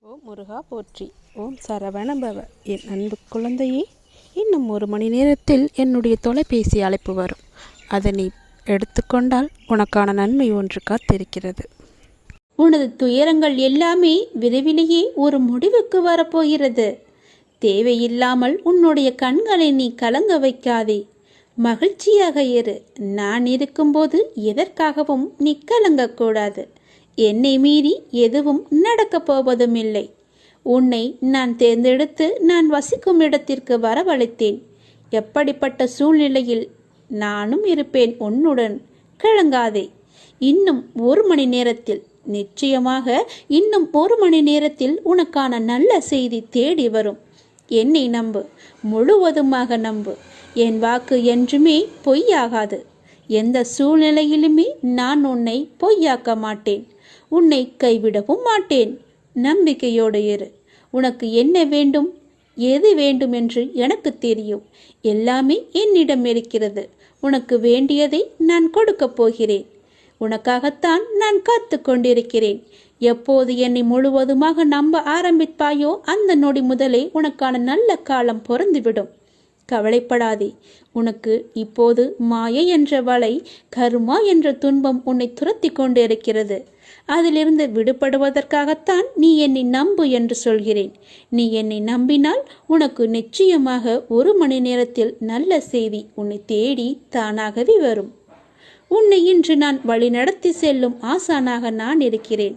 ஓம் முருகா போற்றி. ஓம் சரவணபவ. என் அன்பு குழந்தையே இன்னும் ஒரு மணி நேரத்தில் என்னுடைய தொலைபேசி அழைப்பு வரும். அதை நீ எடுத்துக்கொண்டால் உனக்கான நன்மை ஒன்று காத்திருக்கிறது. உனது துயரங்கள் எல்லாமே விரைவிலேயே ஒரு முடிவுக்கு வரப்போகிறது. தேவையில்லாமல் உன்னுடைய கண்களை நீ கலங்க வைக்காதே. மகிழ்ச்சியாக இரு. நான் இருக்கும்போது எதற்காகவும் நீ கலங்கக்கூடாது. என்னை மீறி எதுவும் நடக்கப் போவதும் இல்லை உன்னை நான் தேர்ந்தெடுத்து நான் வசிக்கும் இடத்திற்கு வரவழைத்தேன். எப்படிப்பட்ட சூழ்நிலையில் நானும் இருப்பேன் உன்னுடன். கிளங்காதே இன்னும் ஒரு மணி நேரத்தில். நிச்சயமாக இன்னும் ஒரு மணி நேரத்தில் உனக்கான நல்ல செய்தி தேடி வரும். என்னை நம்பு. முழுவதுமாக நம்பு. என் வாக்கு என்றுமே பொய்யாகாது. எந்த சூழ்நிலையிலுமே நான் உன்னை பொய்யாக்க மாட்டேன். உன்னை கைவிடவும் மாட்டேன். நம்பிக்கையோடு இரு. உனக்கு என்ன வேண்டும்? எது வேண்டும் என்று எனக்கு தெரியும். எல்லாமே என்னிடம் இருக்கிறது. உனக்கு வேண்டியதை நான் கொடுக்கப் போகிறேன். உனக்காகத்தான் நான் காத்து கொண்டிருக்கிறேன். எப்போது என்னை முழுவதுமாக நம்ப ஆரம்பிப்பாயோ அந்த நொடி முதலே உனக்கான நல்ல காலம் பொருந்துவிடும் கவலைப்படாதே. உனக்கு இப்போது மாயை என்ற வலை கருமா என்ற துன்பம் உன்னை துரத்தி கொண்டு இருக்கிறது அதிலிருந்து விடுபடுவதற்காகத்தான் நீ என்னை நம்பு என்று சொல்கிறேன். நீ என்னை நம்பினால் உனக்கு நிச்சயமாக ஒரு மணி நேரத்தில் நல்ல செய்தி உன்னை தேடி தானாகவே வரும். உன்னை இன்று நான் வழிநடத்தி செல்லும் ஆசானாக நான் இருக்கிறேன்.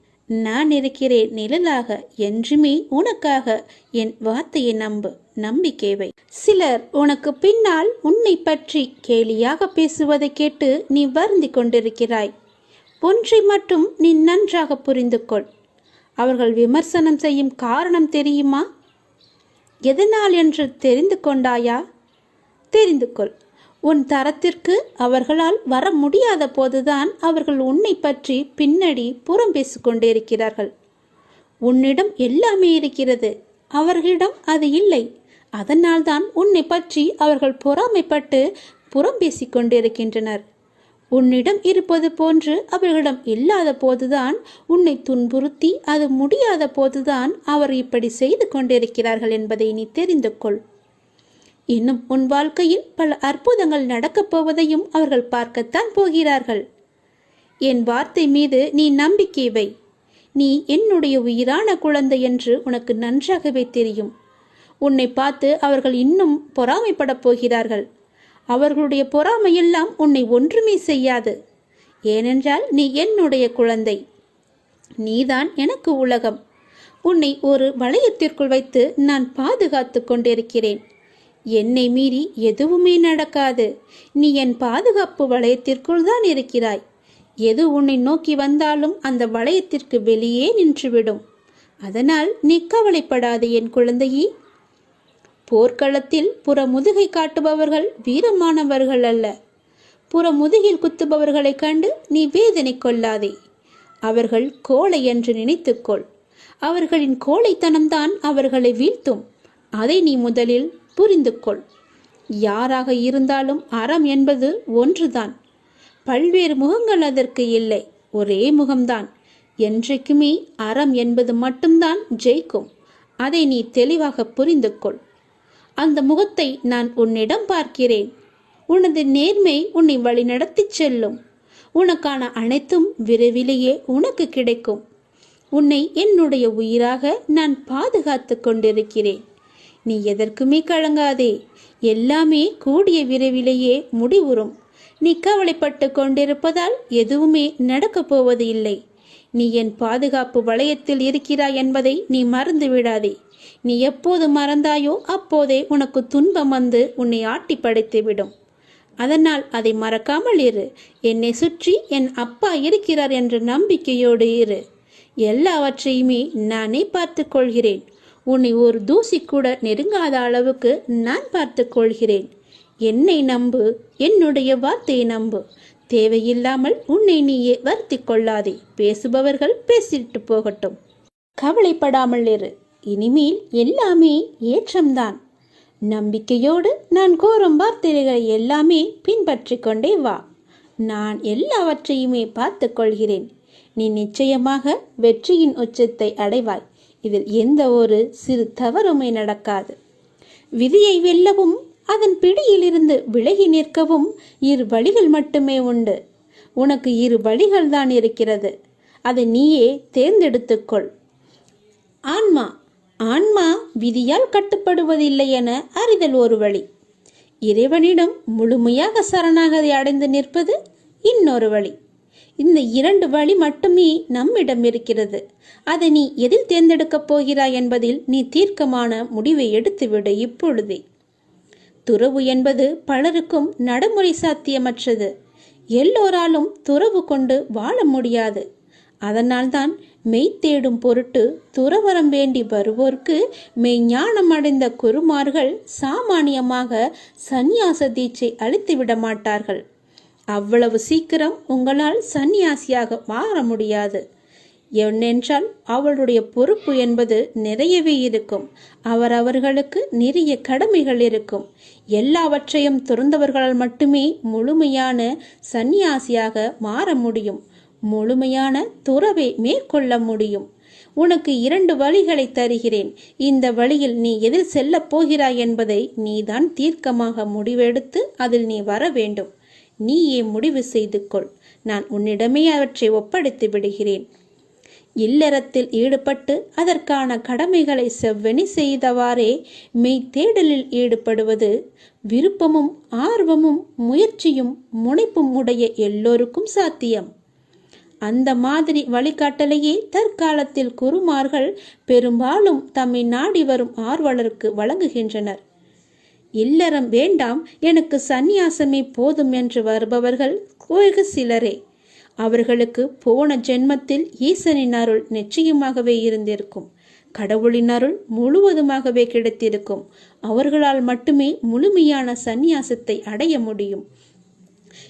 நான் இருக்கிறேன் நிழலாக என்றுமே உனக்காக என் வார்த்தையை நம்பு நம்பிக்கைவை சிலர் உனக்கு பின்னால் உன்னை பற்றி கேலியாக பேசுவதை கேட்டு நீ வருந்தி கொண்டிருக்கிறாய். ஒன்றை மட்டும் நீ நன்றாக புரிந்து கொள். அவர்கள் விமர்சனம் செய்யும் காரணம் தெரியுமா? எதனால் என்று தெரிந்து கொண்டாயா? தெரிந்து கொள். உன் தரத்திற்கு அவர்களால் வர முடியாத போதுதான் அவர்கள் உன்னை பற்றி பின்னடி புறம் பேசிக்கொண்டிருக்கிறார்கள். உன்னிடம் எல்லாமே இருக்கிறது. அவர்களிடம் அது இல்லை. அதனால்தான் உன்னை பற்றி அவர்கள் பொறாமைப்பட்டு புறம் பேசிக் கொண்டிருக்கின்றனர் உன்னிடம் இருப்பது போன்று அவர்களிடம் இல்லாத போதுதான் உன்னை துன்புறுத்தி அது முடியாத போதுதான் அவர் இப்படி செய்து கொண்டிருக்கிறார்கள் என்பதை நீ தெரிந்து கொள். இன்னும் உன் வாழ்க்கையில் பல அற்புதங்கள் நடக்கப் போவதையும் அவர்கள் பார்க்கத்தான் போகிறார்கள். என் வார்த்தை மீது நீ நம்பிக்கை வை. நீ என்னுடைய உயிரான குழந்தை என்று உனக்கு நன்றாகவே தெரியும். உன்னை பார்த்து அவர்கள் இன்னும் பொறாமைப்படப் போகிறார்கள். அவர்களுடைய பொறாமையெல்லாம் உன்னை ஒன்றுமே செய்யாது. ஏனென்றால் நீ என்னுடைய குழந்தை. நீதான் எனக்கு உலகம். உன்னை ஒரு வளையத்திற்குள் வைத்து நான் பாதுகாத்து கொண்டிருக்கிறேன். என்னை மீறி எதுவுமே நடக்காது. நீ என் பாதுகாப்பு வளையத்திற்குள் தான் இருக்கிறாய். எது உன்னை நோக்கி வந்தாலும் அந்த வளையத்திற்கு வெளியே நின்றுவிடும். அதனால் நீ கவலைப்படாது என் குழந்தையே. போர்க்களத்தில் புற முதுகை காட்டுபவர்கள் வீரமானவர்கள் அல்ல. புற முதுகில் குத்துபவர்களைக் கண்டு நீ வேதனை கொள்ளாதே. அவர்கள் கோழை என்று நினைத்துக்கொள். அவர்களின் கோழைத்தனம்தான் அவர்களை வீழ்த்தும். அதை நீ முதலில் புரிந்து கொள் யாராக இருந்தாலும் அறம் என்பது ஒன்றுதான். பல்வேறு முகங்கள் அதற்கு இல்லை ஒரே முகம்தான். என்றைக்குமே அறம் என்பது மட்டும்தான் ஜெயிக்கும். அதை நீ தெளிவாக புரிந்து கொள் அந்த முகத்தை நான் உன்னிடம் பார்க்கிறேன். உனது நேர்மை உன்னை வழிநடத்திச் செல்லும். உனக்கான அனைத்தும் விரைவிலேயே உனக்கு கிடைக்கும். உன்னை என்னுடைய உயிராக நான் பாதுகாத்து கொண்டிருக்கிறேன். நீ எதற்குமே கலங்காதே. எல்லாமே கூடிய விரைவிலேயே முடிவுறும். நீ கவலைப்பட்டு கொண்டிருப்பதால் எதுவுமே நடக்கப் போவது இல்லை. நீ என் பாதுகாப்பு வளையத்தில் இருக்கிறாய் என்பதை நீ மறந்து விடாதே. நீ எப்போது மறந்தாயோ அப்போதே உனக்கு துன்பம் வந்து உன்னை ஆட்டி படைத்துவிடும் அதனால் அதை மறக்காமல் இரு. என்னை சுற்றி என் அப்பா இருக்கிறார் என்ற நம்பிக்கையோடு இரு. எல்லாவற்றையுமே நானே பார்த்து கொள்கிறேன். உன்னை ஒரு தூசி கூட நெருங்காத அளவுக்கு நான் பார்த்து கொள்கிறேன். என்னை நம்பு என்னுடைய வார்த்தையை நம்பு. தேவையில்லாமல் உன்னை நீயே வருத்தி கொள்ளாதே. பேசுபவர்கள் பேசிட்டு போகட்டும். கவலைப்படாமல் இரு. இனிமேல் எல்லாமே ஏற்றம்தான். நம்பிக்கையோடு நான் கோரும் வார்த்தைகளை எல்லாமே பின்பற்றி கொண்டே வா. நான் எல்லாவற்றையுமே பார்த்து கொள்கிறேன். நீ நிச்சயமாக வெற்றியின் உச்சத்தை அடைவாய். இதில் எந்த ஒரு சிறு தவறுமே நடக்காது. விதியை வெல்லவும் அதன் பிடியிலிருந்து விலகி நிற்கவும் இரு வழிகள் மட்டுமே உண்டு. உனக்கு இரு வழிகள் தான் இருக்கிறது. அதை நீயே தேர்ந்தெடுத்துக்கொள் ஆன்மா ஆன்மா விதியால் கட்டுப்படுவதில்லை என அறிதல் ஒரு வழி. இறைவனிடம் முழுமையாக சரணாகதி அடைந்து நிற்பது இன்னொரு வழி. இந்த இரண்டு வழி மட்டுமே நம்மிடம் இருக்கிறது. அதை நீ எதில் தேர்ந்தெடுக்கப் போகிறாய் என்பதில் நீ தீர்க்கமான முடிவை எடுத்துவிடு இப்பொழுதே. துறவு என்பது பலருக்கும் நடைமுறை சாத்தியமற்றது. எல்லோராலும் துறவு கொண்டு வாழ முடியாது. அதனால்தான் மெய் தேடும் பொருட்டு துறவரம் வேண்டி வருவோர்க்கு மெய்ஞானம் அடைந்த குருமார்கள் சாமானியமாக சந்நியாச தீட்சை அளித்து விட மாட்டார்கள். அவ்வளவு சீக்கிரம் உங்களால் சந்நியாசியாக மாற முடியாது. என்னென்றால் அவளுடைய பொறுப்பு என்பது நிறையவே இருக்கும். அவர் அவர்களுக்கு நிறைய கடமைகள் இருக்கும். எல்லாவற்றையும் துறந்தவர்களால் மட்டுமே முழுமையான சந்நியாசியாக மாற முடியும். முழுமையான துறவை மேற்கொள்ள முடியும். உனக்கு இரண்டு வழிகளை தருகிறேன். இந்த வழியில் நீ எதில் செல்லப் போகிறாய் என்பதை நீதான் தீர்க்கமாக முடிவெடுத்து அதில் நீ வர வேண்டும். நீயே முடிவு செய்து கொள் நான் உன்னிடமே அவற்றை ஒப்படைத்து விடுகிறேன். இல்லறத்தில் ஈடுபட்டு அதற்கான கடமைகளை செவ்வெனி செய்தவாறே மெய் தேடலில் ஈடுபடுவது விருப்பமும் ஆர்வமும் முயற்சியும் முனைப்பும் உடைய எல்லோருக்கும் சாத்தியம். அந்த மாதிரி வழிகாட்டலையே தற்காலத்தில் குருமார்கள் பெரும்பாலும் தம்மை நாடி வரும் ஆர்வலருக்கு வழங்குகின்றனர். இல்லறம் வேண்டாம் எனக்கு சந்நியாசமே போதும் என்று வருபவர்கள் வெகு சிலரே. அவர்களுக்கு போன ஜென்மத்தில் ஈசனின் அருள் நிச்சயமாகவே இருந்திருக்கும். கடவுளின் அருள் முழுவதுமாகவே கிடைத்திருக்கும். அவர்களால் மட்டுமே முழுமையான சந்நியாசத்தை அடைய முடியும்.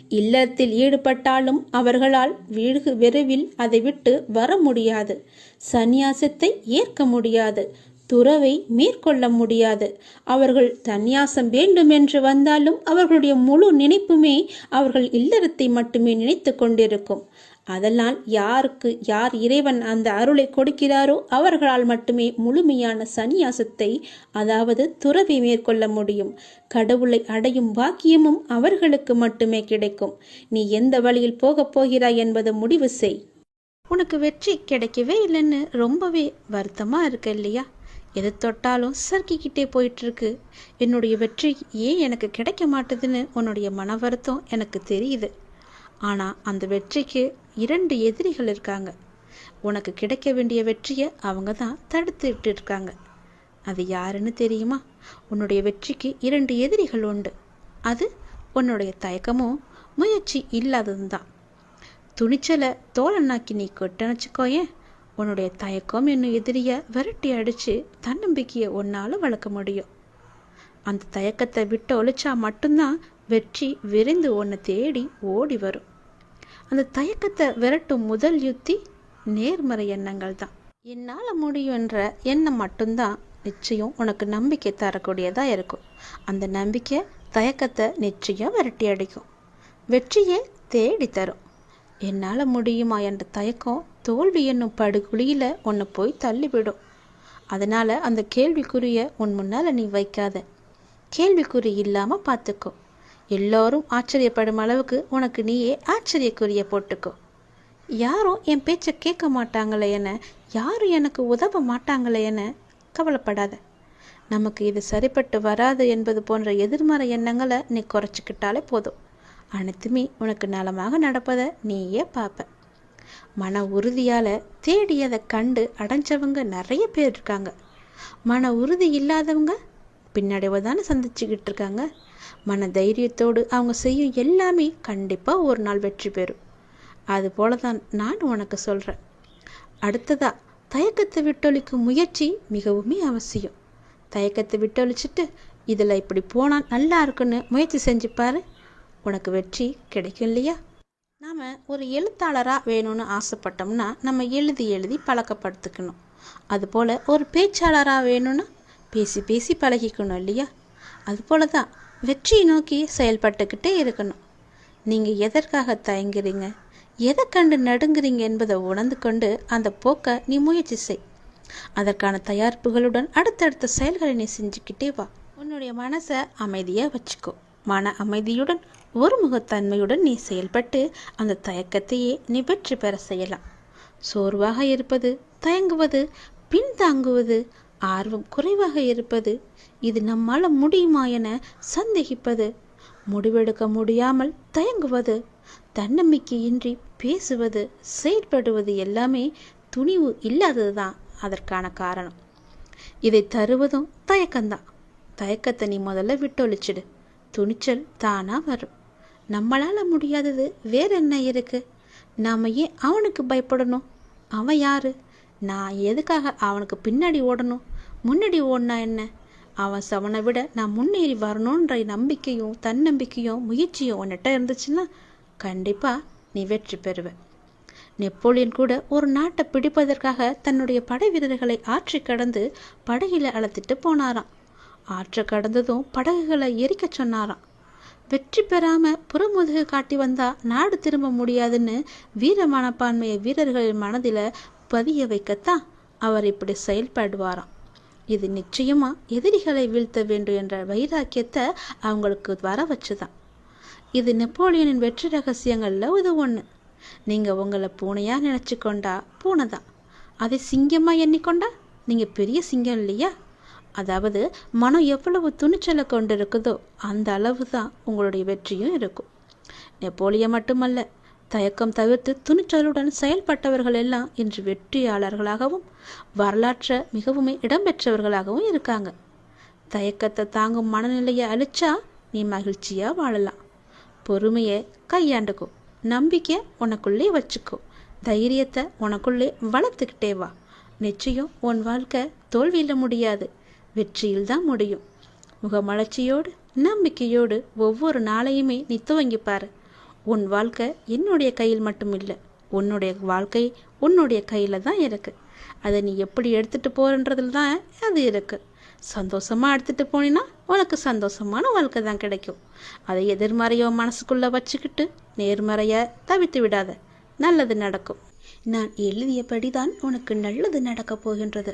இல்லத்தில் ஈடுபட்டாலும் அவர்களால் வீடு விரைவில் அதை விட்டு வர முடியாது. சந்நியாசத்தை ஏற்க முடியாது. துறவை மேற்கொள்ள முடியாது. அவர்கள் தன்யாசம் வேண்டும் என்று வந்தாலும் அவர்களுடைய முழு நினைப்புமே அவர்கள் இல்லறத்தை மட்டுமே நினைத்து கொண்டிருக்கும். அதனால் யாருக்கு யார் இறைவன் அந்த அருளை கொடுக்கிறாரோ அவர்களால் மட்டுமே முழுமையான சந்நியாசத்தை அதாவது துறவை மேற்கொள்ள முடியும். கடவுளை அடையும் பாக்கியமும் அவர்களுக்கு மட்டுமே கிடைக்கும். நீ எந்த வழியில் போகப் போகிறாய் என்பதை முடிவு செய். உனக்கு வெற்றி கிடைக்கவே இல்லைன்னு ரொம்பவே வருத்தமாக இருக்கு இல்லையா? எது தொட்டாலும் சறுக்கிக்கிட்டே போயிட்டுருக்கு. என்னுடைய வெற்றி ஏன் எனக்கு கிடைக்க மாட்டுதுன்னு உன்னுடைய மன வருத்தம் எனக்கு தெரியுது. ஆனால் அந்த வெற்றிக்கு இரண்டு எதிரிகள் இருக்காங்க. உனக்கு கிடைக்க வேண்டிய வெற்றியை அவங்க தான் தடுத்துட்டு இருக்காங்க அது யாருன்னு தெரியுமா? உன்னுடைய வெற்றிக்கு இரண்டு எதிரிகள் உண்டு. அது உன்னுடைய தயக்கமும் முயற்சி இல்லாததும் தான் துணிச்சலை தோழனாக்கி நீ கொட்டணிச்சுக்கோயேன் உன்னுடைய தயக்கம் என்னும் எதிரியை விரட்டி அடித்து தன்னம்பிக்கையை ஒன்னால் வளர்க்க முடியும். அந்த தயக்கத்தை விட்டு ஒழிச்சா மட்டும்தான் வெற்றி விரைந்து உன்னை தேடி ஓடி வரும். அந்த தயக்கத்தை விரட்டும் முதல் யுத்தி நேர்மறை எண்ணங்கள் தான். என்னால் முடியுன்ற எண்ணம் மட்டும்தான் நிச்சயம் உனக்கு நம்பிக்கை தரக்கூடியதாக இருக்கும். அந்த நம்பிக்கை தயக்கத்தை நிச்சயம் விரட்டி அடிக்கும். வெற்றியை தேடி தரும். என்னால் முடியுமா என்ற தயக்கம் தோல்வி என்னும் படுகுழியில் உன்னை போய் தள்ளிவிடும். அதனால் அந்த கேள்விக்குறியை உன் முன்னால் நீ வைக்காத. கேள்விக்குறி இல்லாமல் பார்த்துக்கோ எல்லோரும் ஆச்சரியப்படும் அளவுக்கு உனக்கு நீயே ஆச்சரியக்குரிய போட்டுக்கோ. யாரும் என் பேச்சை கேட்க மாட்டாங்களே என யாரும் எனக்கு உதவ மாட்டாங்களே என கவலைப்படாத. நமக்கு இது சரிப்பட்டு வராது என்பது போன்ற எதிர்மறை எண்ணங்களை நீ குறைச்சிக்கிட்டாலே போதும். அனைத்துமே உனக்கு நலமாக நடப்பதை நீயே பார்ப்ப மன உறுதியால் தேடியதை கண்டு அடைஞ்சவங்க நிறைய பேர் இருக்காங்க. மன உறுதி இல்லாதவங்க பின்னடைவை தானே சந்திச்சுக்கிட்டு இருக்காங்க. மன தைரியத்தோடு அவங்க செய்யும் எல்லாமே கண்டிப்பாக ஒரு நாள் வெற்றி பெறும். அது போல தான் நான் உனக்கு சொல்கிறேன் அடுத்ததா தயக்கத்தை விட்டொழிக்கும் முயற்சி மிகவுமே அவசியம். தயக்கத்தை விட்டொழிச்சிட்டு இதில் இப்படி போனால் நல்லா இருக்குன்னு முயற்சி செஞ்சுப்பாரு உனக்கு வெற்றி கிடைக்கும் இல்லையா? நாம் ஒரு எழுத்தாளராக வேணும்னு ஆசைப்பட்டோம்னா நம்ம எழுதி எழுதி பழக்கப்படுத்திக்கணும். அதுபோல் ஒரு பேச்சாளராக வேணும்னா பேசி பேசி பழகிக்கணும் இல்லையா? அதுபோல தான் வெற்றியை நோக்கி செயல்பட்டுக்கிட்டே இருக்கணும். நீங்கள் எதற்காக தயங்குறீங்க? எதை கண்டு நடுங்குறீங்க என்பதை உணர்ந்து கொண்டு அந்த போக்கை நீ முயற்சி செய். அதற்கான தயாரிப்புகளுடன் அடுத்தடுத்த செயல்களை நீ செஞ்சுக்கிட்டே வா. உன்னுடைய மனசை அமைதியாக வச்சுக்கோ. மன அமைதியுடன் ஒருமுகத்தன்மையுடன் நீ செயல்பட்டு அந்த தயக்கத்தையே நீ வெற்றி பெற செய்யலாம். சோர்வாக இருப்பது தயங்குவது பின்தாங்குவது ஆர்வம் குறைவாக இருப்பது இது நம்மால் முடியுமா என சந்தேகிப்பது முடிவெடுக்க முடியாமல் தயங்குவது தன்னம்பிக்கையின்றி பேசுவது செயற்படுவது எல்லாமே துணிவு இல்லாதது தான் அதற்கான காரணம். இதை தருவதும் தயக்கம்தான். தயக்கத்தை நீ முதல்ல விட்டொழிச்சிடு. துணிச்சல் தானா வரும். நம்மளால் முடியாதது வேற என்ன இருக்கு? நாம் ஏன் அவனுக்கு பயப்படணும்? அவன் யாரு? நான் எதுக்காக அவனுக்கு பின்னாடி ஓடணும்? முன்னாடி ஓடினா என்ன? அவன் சவனை விட நான் முன்னேறி வரணுன்ற நம்பிக்கையும் தன்னம்பிக்கையும் முயற்சியும் உன்னிட்ட இருந்துச்சுன்னா கண்டிப்பாக நீ வெற்றி பெறுவ. நெப்போலியன் கூட ஒரு நாட்டை பிடிப்பதற்காக தன்னுடைய படை வீரர்களை ஆற்றி கடந்து படகில அழைத்துட்டு போனாராம். ஆற்றை கடந்ததும் படகுகளை எரிக்க சொன்னாராம். வெற்றி பெறாம புறமுதுகு காட்டி வந்தா நாடு திரும்ப முடியாதுன்னு வீர மனப்பான்மையை வீரர்களின் மனதில் பதிய வைக்கத்தான் அவர் இப்படி செயல்படுவாராம். இது நிச்சயமா எதிரிகளை வீழ்த்த வேண்டும் என்ற வைராக்கியத்தை அவங்களுக்கு வர வச்சுதான். இது நெப்போலியனின் வெற்றி ரகசியங்களில் இது ஒன்று நீங்கள் உங்களை பூனையாக நினச்சி கொண்டா பூனை தான் அதை சிங்கமாக எண்ணிக்கொண்டா? நீங்கள் பெரிய சிங்கம் இல்லையா? அதாவது மனம் எவ்வளவு துணிச்சலை கொண்டு இருக்குதோ அந்த அளவு தான் உங்களுடைய வெற்றியும் இருக்கும். நெப்போலியன் மட்டுமல்ல தயக்கம் தவிர்த்து துணிச்சலுடன் செயல்பட்டவர்கள் எல்லாம் இன்று வெற்றியாளர்களாகவும் வரலாற்றை மிகவும் இடம்பெற்றவர்களாகவும் இருக்காங்க. தயக்கத்தை தாங்கும் மனநிலையை அழிச்சா நீ மகிழ்ச்சியாக வாழலாம். பொறுமையை கையாண்டுக்கோ நம்பிக்கை உனக்குள்ளே வச்சுக்கோ தைரியத்தை உனக்குள்ளே வளர்த்துக்கிட்டே வா. நிச்சயம் உன் வாழ்க்கை தோல்வியில் முடியாது. வெற்றியில் தான் முடியும். முகமலர்ச்சியோடு நம்பிக்கையோடு ஒவ்வொரு நாளையுமே நீ துவங்கிப்பாரு உன் வாழ்க்கை என்னுடைய கையில் மட்டும் இல்லை உன்னுடைய வாழ்க்கை உன்னுடைய கையில் தான் இருக்கு. அதை நீ எப்படி எடுத்துகிட்டு போறன்றதுல தான் அது இருக்கு. சந்தோஷமாக எடுத்துகிட்டு போனீன்னா உனக்கு சந்தோஷமான வாழ்க்கை தான் கிடைக்கும். அதை எதிர்மறையோ மனசுக்குள்ளே வச்சுக்கிட்டு நேர்மறையை தவித்து விடாத. நல்லது நடக்கும். நான் எழுதியபடிதான் உனக்கு நல்லது நடக்கப் போகின்றது.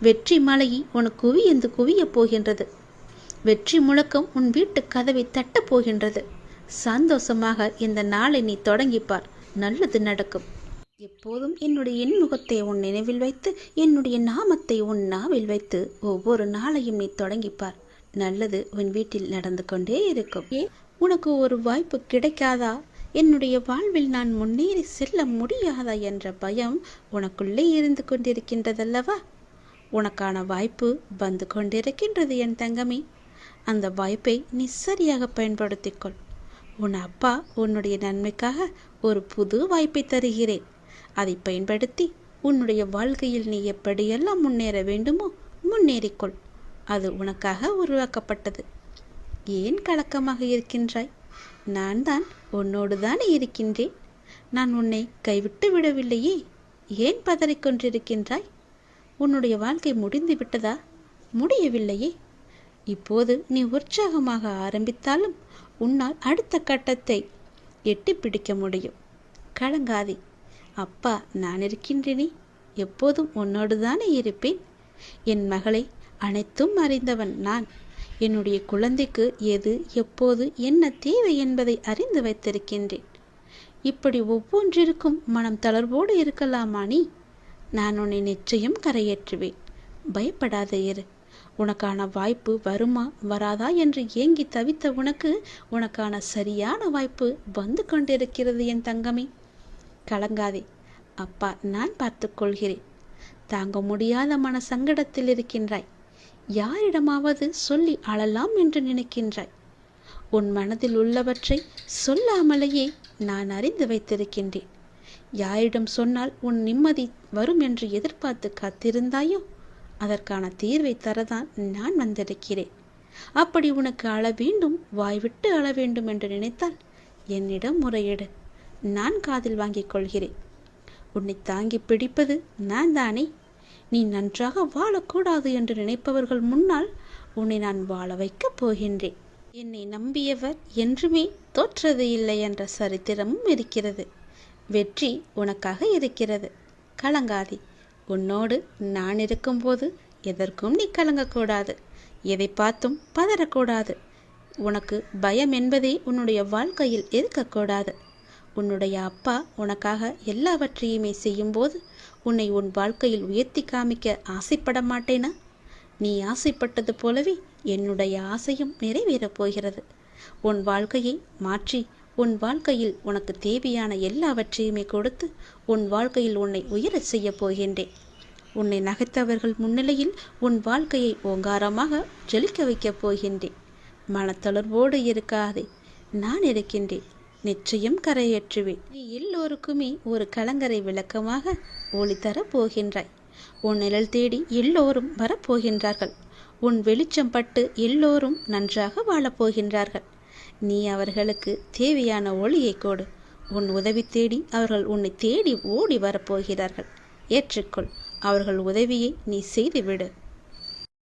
வெற்றி மலையை உனக்கு குவியந்து குவியப் போகின்றது. வெற்றி முழக்கம் உன் வீட்டு கதவை தட்டப் போகின்றது. சந்தோஷமாக இந்த நாளை நீ தொடங்கிப்பார். நல்லது நடக்கும். எப்போதும் என்னுடைய இன்முகத்தை உன் நினைவில் வைத்து என்னுடைய நாமத்தை உன் நாவில் வைத்து ஒவ்வொரு நாளையும் நீ தொடங்கிப்பார். நல்லது உன் வீட்டில் நடந்து கொண்டே இருக்கும். ஏன் உனக்கு ஒரு வாய்ப்பு கிடைக்காதா? என்னுடைய வாழ்வில் நான் முன்னேறி செல்ல முடியாதா என்ற பயம் உனக்குள்ளே இருந்து கொண்டிருக்கின்றதல்லவா? உனக்கான வாய்ப்பு வந்து கொண்டிருக்கின்றது என் தங்கமே. அந்த வாய்ப்பை நீ சரியாக பயன்படுத்திக்கொள். உன் அப்பா உன்னுடைய நன்மைக்காக ஒரு புது வாய்ப்பை தருகிறேன். அதை பயன்படுத்தி உன்னுடைய வாழ்க்கையில் நீ எப்படியெல்லாம் முன்னேற வேண்டுமோ முன்னேறிக்கொள். அது உனக்காக உருவாக்கப்பட்டது. ஏன் கலக்கமாக இருக்கின்றாய்? நான் தான் உன்னோடு தானே இருக்கின்றேன். நான் உன்னை கைவிட்டு விடவில்லையே. ஏன் பதறிக்கொண்டிருக்கின்றாய்? உன்னுடைய வாழ்க்கை முடிந்து விட்டதா? முடியவில்லையே. இப்போது நீ உற்சாகமாக ஆரம்பித்தாலும் உன்னால் அடுத்த கட்டத்தை எட்டி பிடிக்க முடியும். கலங்காதே. அப்பா நான் இருக்கின்றேனே. எப்போதும் உன்னோடு தானே இருப்பேன். என் மகளை அனைத்தும் அறிந்தவன் நான். என்னுடைய குழந்தைக்கு எது எப்போது என்ன தேவை என்பதை அறிந்து வைத்திருக்கின்றேன். இப்படி ஒவ்வொன்றிற்கும் மனம் தளர்வோடு இருக்கலாமா நீ? நான் உன்னை நிச்சயம் கரையேற்றுவேன். பயப்படாத இரு. உனக்கான வாய்ப்பு வருமா வராதா என்று ஏங்கி தவித்த உனக்கு உனக்கான சரியான வாய்ப்பு வந்து கொண்டிருக்கிறது என் தங்கமே. கலங்காதே. அப்பா நான் பார்த்துக்கொள்கிறேன் தாங்க முடியாத மன சங்கடத்தில் இருக்கின்றாய். யாரிடமாவது சொல்லி அழலாம் என்று நினைக்கின்றாய். உன் மனதில் உள்ளவற்றை சொல்லாமலேயே நான் அறிந்து வைத்திருக்கின்றேன். யாரிடம் சொன்னால் உன் நிம்மதி வரும் என்று எதிர்பார்த்து காத்திருந்தாயோ? அதற்கான தீர்வை தரதான் நான் வந்திருக்கிறேன். அப்படி உனக்கு அழ வேண்டும் வாய்விட்டு அழ வேண்டும் என்று நினைத்தால் என்னிடம் முறையிடு. நான் காதில் வாங்கிக் கொள்கிறேன். உன்னை தாங்கி பிடிப்பது நான் தானே? நீ நன்றாக வாழக்கூடாது என்று நினைப்பவர்கள் முன்னால் உன்னை நான் வாழ வைக்கப் போகின்றேன். என்னை நம்பியவர் என்றுமே தோற்றது இல்லை என்ற சரித்திரமும் இருக்கிறது. வெற்றி உனக்காக இருக்கிறது. கலங்காதி. உன்னோடு நான் இருக்கும்போது எதற்கும் நீ கலங்கக்கூடாது. எதை பார்த்தும் பதறக்கூடாது. உனக்கு பயம் என்பதே உன்னுடைய வாழ்க்கையில் இருக்கக்கூடாது. உன்னுடைய அப்பா உனக்காக எல்லாவற்றையுமே செய்யும்போது உன்னை உன் வாழ்க்கையில் உயர்த்தி காமிக்க ஆசைப்பட மாட்டேனா? நீ ஆசைப்பட்டது போலவே என்னுடைய ஆசையும் நிறைவேறப் போகிறது. உன் வாழ்க்கையை மாற்றி உன் வாழ்க்கையில் உனக்கு தேவையான எல்லாவற்றையுமே கொடுத்து உன் வாழ்க்கையில் உன்னை உயரச் செய்யப் போகின்றேன். உன்னை நகைத்தவர்கள் முன்னிலையில் உன் வாழ்க்கையை ஓங்காரமாக ஜொலிக்க வைக்கப் போகின்றேன். மனத்தளர்வோடு இருக்காதே நான் இருக்கின்றேன். நிச்சயம் கரையேற்றுவேன். நீ எல்லோருக்குமே ஒரு கலங்கரை விளக்கமாக ஒளி தரப் போகின்றாய். உன் நிழல் தேடி எல்லோரும் வரப்போகின்றார்கள் உன் வெளிச்சம் பட்டு எல்லோரும் நன்றாக வாழப்போகின்றார்கள் நீ அவர்களுக்கு தேவையான ஒளியை கொடு. உன் உதவி தேடி அவர்கள் உன்னை தேடி ஓடி வரப்போகிறார்கள். ஏற்றுக்கொள். அவர்கள் உதவியை நீ செய்துவிடு.